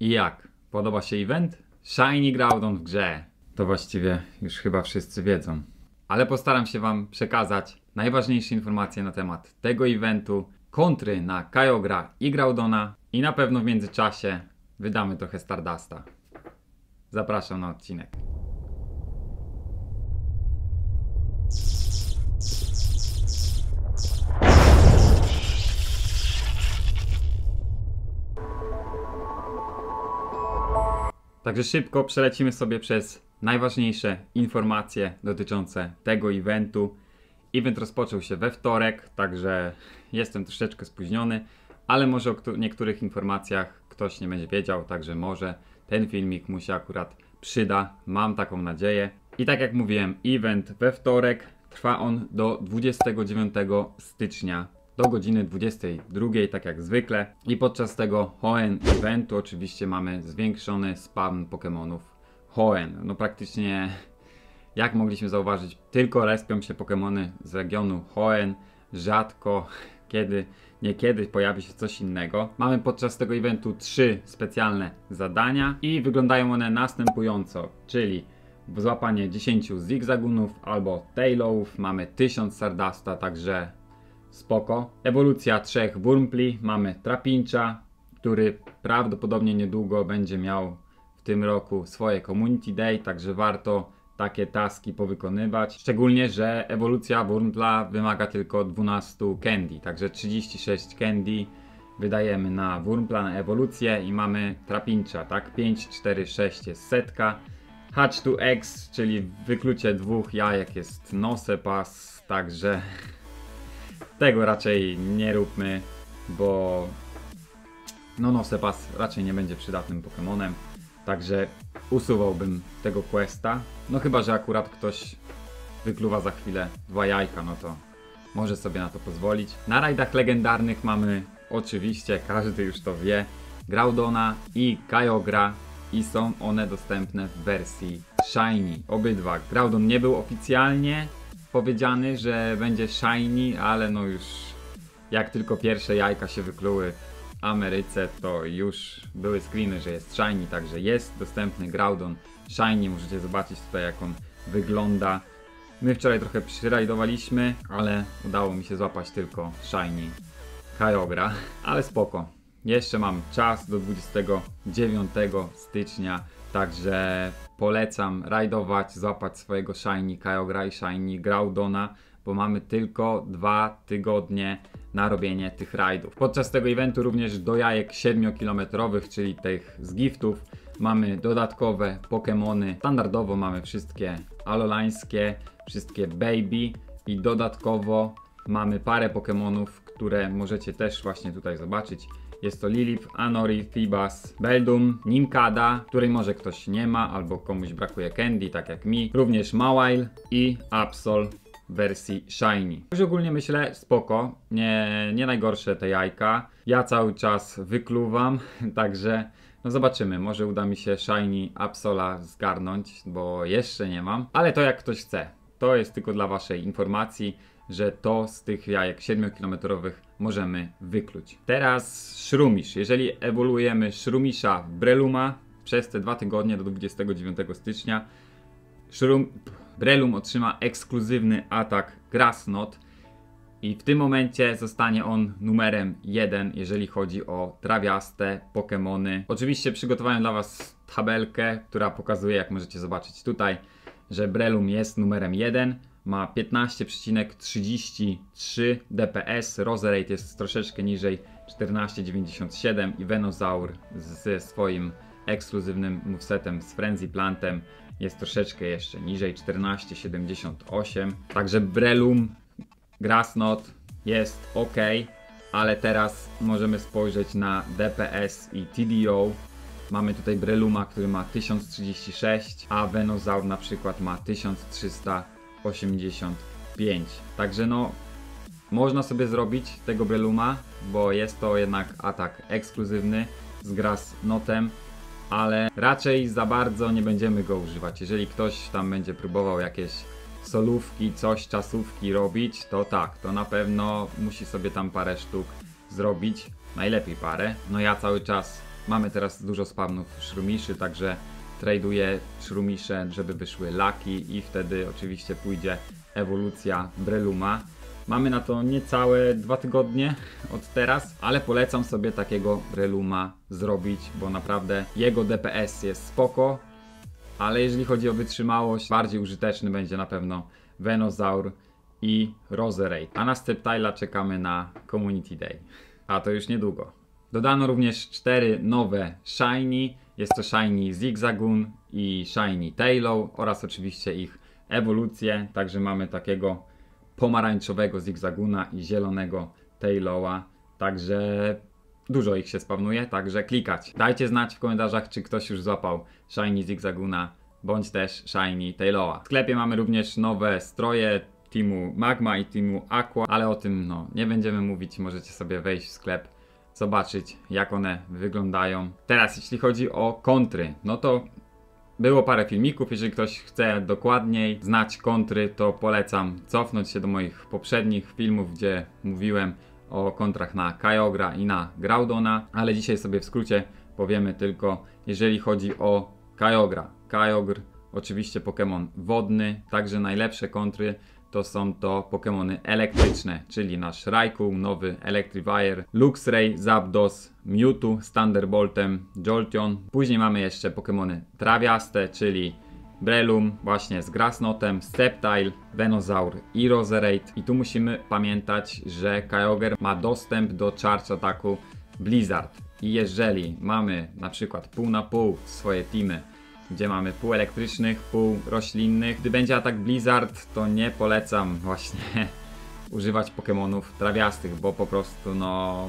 I jak? Podoba się event? Shiny Groudon w grze. To właściwie już chyba wszyscy wiedzą. Ale postaram się Wam przekazać najważniejsze informacje na temat tego eventu, kontry na Kyogre i Groudona i na pewno w międzyczasie wydamy trochę Stardusta. Zapraszam na odcinek. Także szybko przelecimy sobie przez najważniejsze informacje dotyczące tego eventu. Event rozpoczął się we wtorek, także jestem troszeczkę spóźniony, ale może o któ- niektórych informacjach ktoś nie będzie wiedział, także może ten filmik mu się akurat przyda. Mam taką nadzieję. I tak jak mówiłem, event we wtorek trwa on do 29 stycznia do godziny 22, tak jak zwykle. I podczas tego Hoenn eventu oczywiście mamy zwiększony spam Pokémonów Hoenn. No praktycznie, jak mogliśmy zauważyć, tylko respią się Pokémony z regionu Hoenn. Rzadko, kiedy, niekiedy pojawi się coś innego. Mamy podczas tego eventu trzy specjalne zadania i wyglądają one następująco, czyli złapanie 10 zigzagunów albo tailowów, mamy 1000 Sardusta, także spoko. Ewolucja trzech Wurmpli, mamy Trapincha, który prawdopodobnie niedługo będzie miał w tym roku swoje Community Day, także warto takie taski powykonywać. Szczególnie, że ewolucja Wurmpla wymaga tylko 12 candy, także 36 candy wydajemy na Wurmpla, na ewolucję i mamy Trapincha, tak? 5, 4, 6 jest setka. Hatch to X, czyli wyklucie dwóch jajek jest Nosepass, także tego raczej nie róbmy, bo no Nosepass raczej nie będzie przydatnym Pokémonem, także usuwałbym tego questa. No chyba, że akurat ktoś wykluwa za chwilę dwa jajka, no to może sobie na to pozwolić. Na rajdach legendarnych mamy oczywiście, każdy już to wie, Groudona i Kyogre i są one dostępne w wersji Shiny, obydwa. Groudon nie był oficjalnie powiedziany, że będzie shiny, ale no już jak tylko pierwsze jajka się wykluły w Ameryce, to już były screeny, że jest shiny, także jest dostępny Groudon shiny, możecie zobaczyć tutaj jak on wygląda. My wczoraj trochę przyrajdowaliśmy, ale udało mi się złapać tylko shiny Kyogre, ale spoko. Jeszcze mam czas do 29 stycznia, także polecam rajdować, złapać swojego Shiny Kyogre i Shiny Groudona, bo mamy tylko dwa tygodnie na robienie tych rajdów. Podczas tego eventu również do jajek 7-kilometrowych, czyli tych z giftów, mamy dodatkowe Pokémony. Standardowo mamy wszystkie alolańskie, wszystkie baby i dodatkowo mamy parę Pokémonów, które możecie też właśnie tutaj zobaczyć. Jest to Lilip, Anori, Thibas, Beldum, Nimkada, której może ktoś nie ma albo komuś brakuje Candy, tak jak mi. Również Mawile i Absol wersji Shiny. Już ogólnie myślę spoko, nie, nie najgorsze te jajka. Ja cały czas wykluwam, także no zobaczymy, może uda mi się Shiny Absola zgarnąć, bo jeszcze nie mam. Ale to jak ktoś chce. To jest tylko dla waszej informacji że to z tych jajek 7-kilometrowych możemy wykluć. Teraz Szrumisz. Jeżeli ewoluujemy Szrumisza w Breluma przez te dwa tygodnie do 29 stycznia, Shrum, Brelum otrzyma ekskluzywny atak Grassnot i w tym momencie zostanie on numerem 1, jeżeli chodzi o trawiaste Pokémony. Oczywiście przygotowałem dla Was tabelkę, która pokazuje, jak możecie zobaczyć tutaj, że Brelum jest numerem 1 ma 15,33 DPS, Roserate jest troszeczkę niżej 14,97 i Venosaur ze swoim ekskluzywnym movesetem z Frenzy Plantem jest troszeczkę jeszcze niżej 14,78 także Brelum Grassnot jest ok ale teraz możemy spojrzeć na DPS i TDO Mamy tutaj Breluma, który ma 1036, a Venosaur na przykład ma 1300 85. Także no, można sobie zrobić tego Breluma, bo jest to jednak atak ekskluzywny z Grass Notem, ale raczej za bardzo nie będziemy go używać. Jeżeli ktoś tam będzie próbował jakieś solówki, coś, czasówki robić, to tak, to na pewno musi sobie tam parę sztuk zrobić, najlepiej parę. No ja cały czas mamy teraz dużo spawnów szrumiszy, także traduję szrumisze, żeby wyszły laki i wtedy oczywiście pójdzie ewolucja Breluma. Mamy na to niecałe dwa tygodnie od teraz, ale polecam sobie takiego Breluma zrobić, bo naprawdę jego DPS jest spoko, ale jeżeli chodzi o wytrzymałość, bardziej użyteczny będzie na pewno Venozaur i Roserade. A na Steptile'a czekamy na Community Day. A to już niedługo. Dodano również cztery nowe Shiny. Jest to Shiny Zigzagoon i Shiny Taillow oraz oczywiście ich ewolucje. Także mamy takiego pomarańczowego Zigzagoona i zielonego Taillowa. Także dużo ich się spawnuje, także klikać. Dajcie znać w komentarzach, czy ktoś już złapał Shiny Zigzagoona bądź też Shiny Taillowa. W sklepie mamy również nowe stroje teamu Magma i teamu Aqua, ale o tym no, nie będziemy mówić, możecie sobie wejść w sklep, zobaczyć jak one wyglądają. Teraz jeśli chodzi o kontry, no to było parę filmików, jeżeli ktoś chce dokładniej znać kontry, to polecam cofnąć się do moich poprzednich filmów, gdzie mówiłem o kontrach na Kyogre i na Groudona, ale dzisiaj sobie w skrócie powiemy tylko, jeżeli chodzi o Kyogre. Kyogre, oczywiście Pokémon wodny, także najlepsze kontry to są to Pokémony elektryczne, czyli nasz Raikou, nowy Electrifier, Luxray, Zapdos, Mewtwo z Thunderboltem, Jolteon. Później mamy jeszcze Pokémony trawiaste, czyli Breloom właśnie z Grassnotem, Sceptile, Venozaur i Roserade. I tu musimy pamiętać, że Kyogre ma dostęp do charge ataku Blizzard. I jeżeli mamy na przykład pół na pół swoje teamy, gdzie mamy pół elektrycznych, pół roślinnych. Gdy będzie atak Blizzard, to nie polecam właśnie używać Pokémonów trawiastych, bo po prostu no,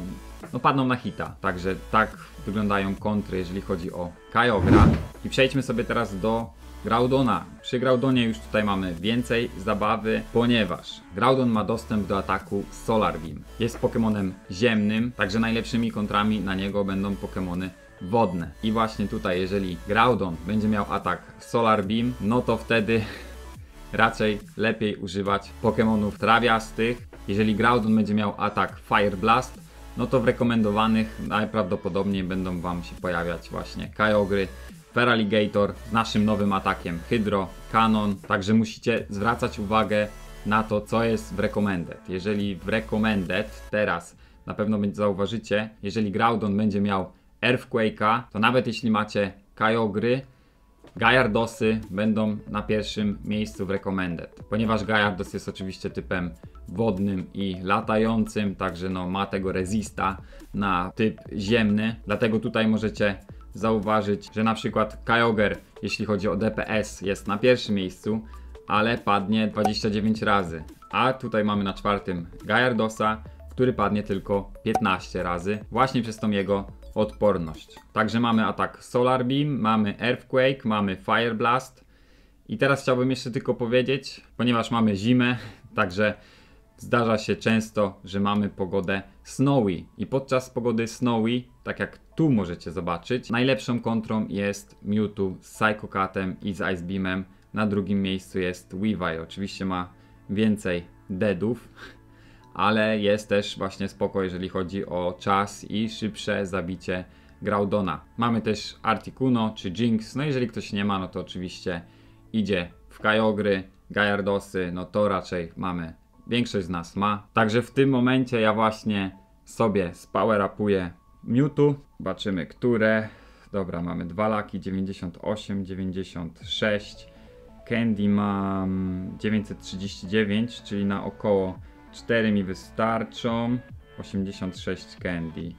no padną na hita. Także tak wyglądają kontry, jeżeli chodzi o Kyogre. I przejdźmy sobie teraz do Groudona. Przy Graudonie już tutaj mamy więcej zabawy, ponieważ Groudon ma dostęp do ataku Solar Beam. Jest Pokémonem ziemnym, także najlepszymi kontrami na niego będą Pokémony wodne. I właśnie tutaj, jeżeli Groudon będzie miał atak Solar Beam, no to wtedy raczej lepiej używać Pokémonów trawiastych. Jeżeli Groudon będzie miał atak Fire Blast, no to w rekomendowanych najprawdopodobniej będą Wam się pojawiać właśnie Kyogry, Feraligator z naszym nowym atakiem Hydro, Canon. Także musicie zwracać uwagę na to, co jest w Recommended. Jeżeli w Recommended teraz na pewno zauważycie, jeżeli Groudon będzie miał Earthquake'a, to nawet jeśli macie Kyogry, Gajardosy będą na pierwszym miejscu w Recommended. Ponieważ Gajardos jest oczywiście typem wodnym i latającym, także no ma tego resista na typ ziemny. Dlatego tutaj możecie zauważyć, że na przykład Kyogre, jeśli chodzi o DPS, jest na pierwszym miejscu, ale padnie 29 razy. A tutaj mamy na czwartym Gajardosa, który padnie tylko 15 razy, właśnie przez tą jego odporność. Także mamy atak Solar Beam, mamy Earthquake, mamy Fire Blast. I teraz chciałbym jeszcze tylko powiedzieć, ponieważ mamy zimę, także zdarza się często, że mamy pogodę snowy. I podczas pogody snowy, tak jak tu możecie zobaczyć, najlepszą kontrą jest Mewtwo z Psycho Catem i z Ice Beamem. Na drugim miejscu jest Weavile. Oczywiście ma więcej deadów, ale jest też właśnie spoko, jeżeli chodzi o czas i szybsze zabicie Groudona. Mamy też Articuno czy Jinx, no jeżeli ktoś nie ma, no to oczywiście idzie w Kyogry, Gajardosy, no to raczej mamy, większość z nas ma. Także w tym momencie ja właśnie sobie spower upuję Mewtwo, zobaczymy które. Dobra, mamy dwa laki, 98, 96. Candy mam 939, czyli na około 4 mi wystarczą. 86 candy.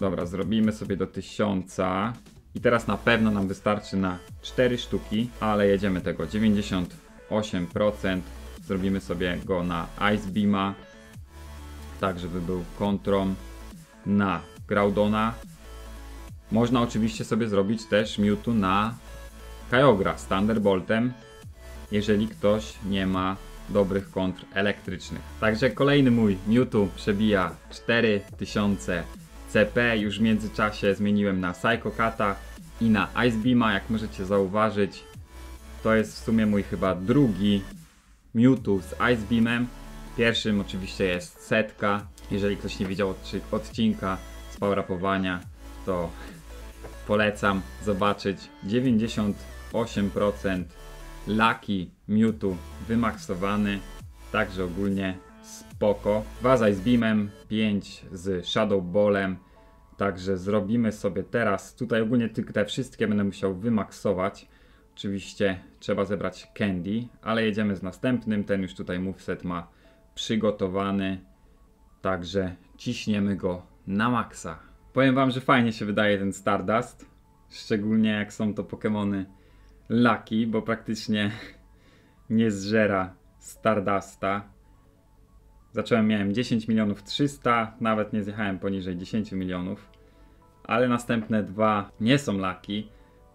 Dobra, zrobimy sobie do 1000. I teraz na pewno nam wystarczy na 4 sztuki, ale jedziemy tego 98%. Zrobimy sobie go na Ice Beama, tak żeby był kontrą na Groudona. Można oczywiście sobie zrobić też Mewtwo na Kyogre z Thunderboltem, jeżeli ktoś nie ma dobrych kontr elektrycznych. Także kolejny mój Mewtwo przebija 4000 CP. Już w międzyczasie zmieniłem na Psycho Cata i na Ice Beama, jak możecie zauważyć. To jest w sumie mój chyba drugi Mewtwo z Ice Beamem. Pierwszym oczywiście jest setka. Jeżeli ktoś nie widział odcinka z power-upowania, to polecam zobaczyć 98% Lucky Mewtwo wymaksowany, także ogólnie spoko. 2 z Beamem, 5 z Shadow Ballem, także zrobimy sobie teraz, tutaj ogólnie tylko te wszystkie będę musiał wymaksować. Oczywiście trzeba zebrać Candy, ale jedziemy z następnym, ten już tutaj moveset ma przygotowany, także ciśniemy go na maksa. Powiem wam, że fajnie się wydaje ten Stardust, szczególnie jak są to Pokémony Lucky, bo praktycznie nie zżera Stardusta. Zacząłem, miałem 10 milionów 300, nawet nie zjechałem poniżej 10 milionów, ale następne dwa nie są Lucky,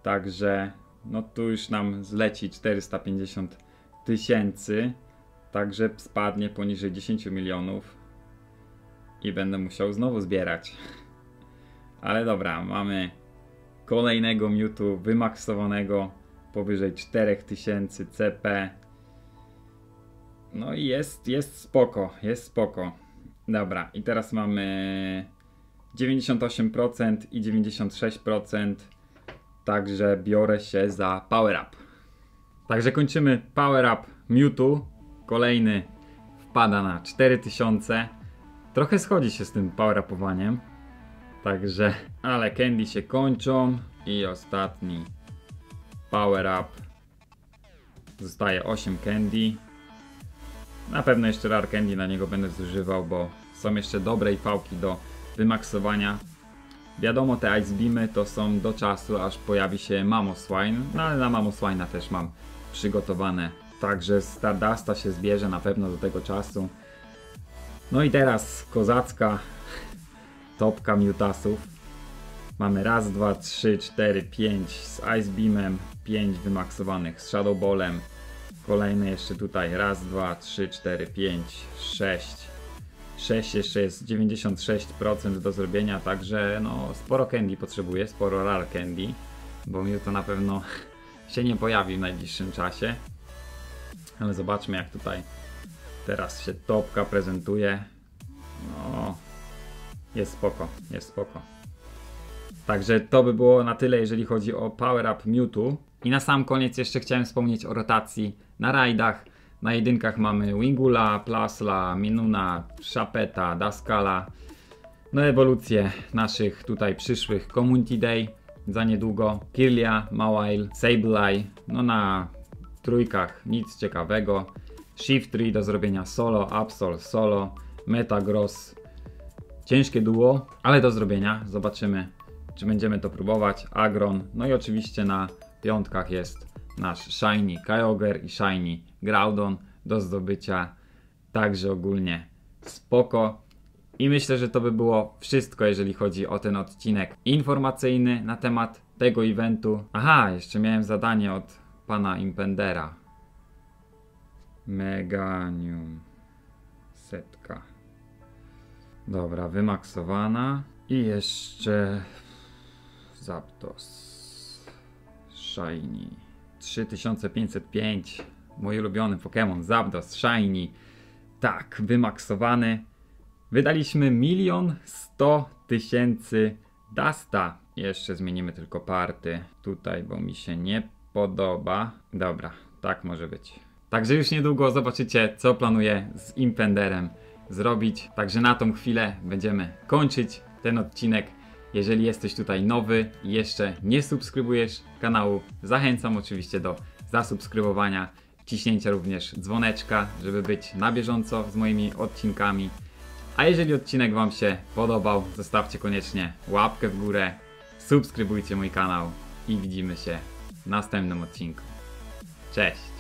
także no tu już nam zleci 450 tysięcy, także spadnie poniżej 10 milionów i będę musiał znowu zbierać. Ale dobra, mamy kolejnego Mewtwo wymaksowanego powyżej 4000 CP. No i jest, jest spoko, jest spoko. Dobra, i teraz mamy 98% i 96%. Także biorę się za Power Up. Także kończymy Power Up Mewtwo. Kolejny wpada na 4000. Trochę schodzi się z tym Power Upowaniem. Także, ale candy się kończą i ostatni Power Up. Zostaje 8 candy. Na pewno jeszcze Rare Candy na niego będę zużywał, bo są jeszcze dobre i fałki do wymaksowania. Wiadomo, te Ice Beamy to są do czasu, aż pojawi się Mamoswine, no ale na Mamoswine'a też mam przygotowane. Także Stardusta się zbierze na pewno do tego czasu. No i teraz kozacka topka Mutasów. Mamy raz, dwa, trzy, cztery, pięć z Ice Beamem, pięć wymaksowanych z Shadow Ballem. Kolejne jeszcze tutaj raz, dwa, trzy, cztery, pięć, sześć. 6 jeszcze jest 96% do zrobienia, także no sporo candy potrzebuję, sporo rare candy, bo mi to na pewno się nie pojawi w najbliższym czasie. Ale zobaczmy jak tutaj teraz się topka prezentuje. No, jest spoko, jest spoko. Także to by było na tyle, jeżeli chodzi o Power Up Mewtwo. I na sam koniec jeszcze chciałem wspomnieć o rotacji na rajdach. Na jedynkach mamy Wingula, Plasla, Minuna, Shapeta, Daskala. No ewolucje naszych tutaj przyszłych Community Day za niedługo. Kirlia, Mawile, Sableye. No na trójkach nic ciekawego. Shift 3 do zrobienia solo, Absol solo, Metagross. Ciężkie duo, ale do zrobienia. Zobaczymy, czy będziemy to próbować. Agron. No i oczywiście na piątkach jest nasz Shiny Kyogre i Shiny Groudon do zdobycia. Także ogólnie spoko. I myślę, że to by było wszystko, jeżeli chodzi o ten odcinek informacyjny na temat tego eventu. Aha, jeszcze miałem zadanie od pana Impendera. Meganium. Setka. Dobra, wymaksowana. I jeszcze Zapdos. Shiny. 3505. Mój ulubiony Pokémon Zapdos Shiny. Tak, wymaksowany. Wydaliśmy milion sto tysięcy Dasta. Jeszcze zmienimy tylko party tutaj, bo mi się nie podoba. Dobra, tak może być. Także już niedługo zobaczycie, co planuję z Impenderem zrobić. Także na tą chwilę będziemy kończyć ten odcinek. Jeżeli jesteś tutaj nowy i jeszcze nie subskrybujesz kanału, zachęcam oczywiście do zasubskrybowania, ciśnięcia również dzwoneczka, żeby być na bieżąco z moimi odcinkami. A jeżeli odcinek Wam się podobał, zostawcie koniecznie łapkę w górę, subskrybujcie mój kanał i widzimy się w następnym odcinku. Cześć!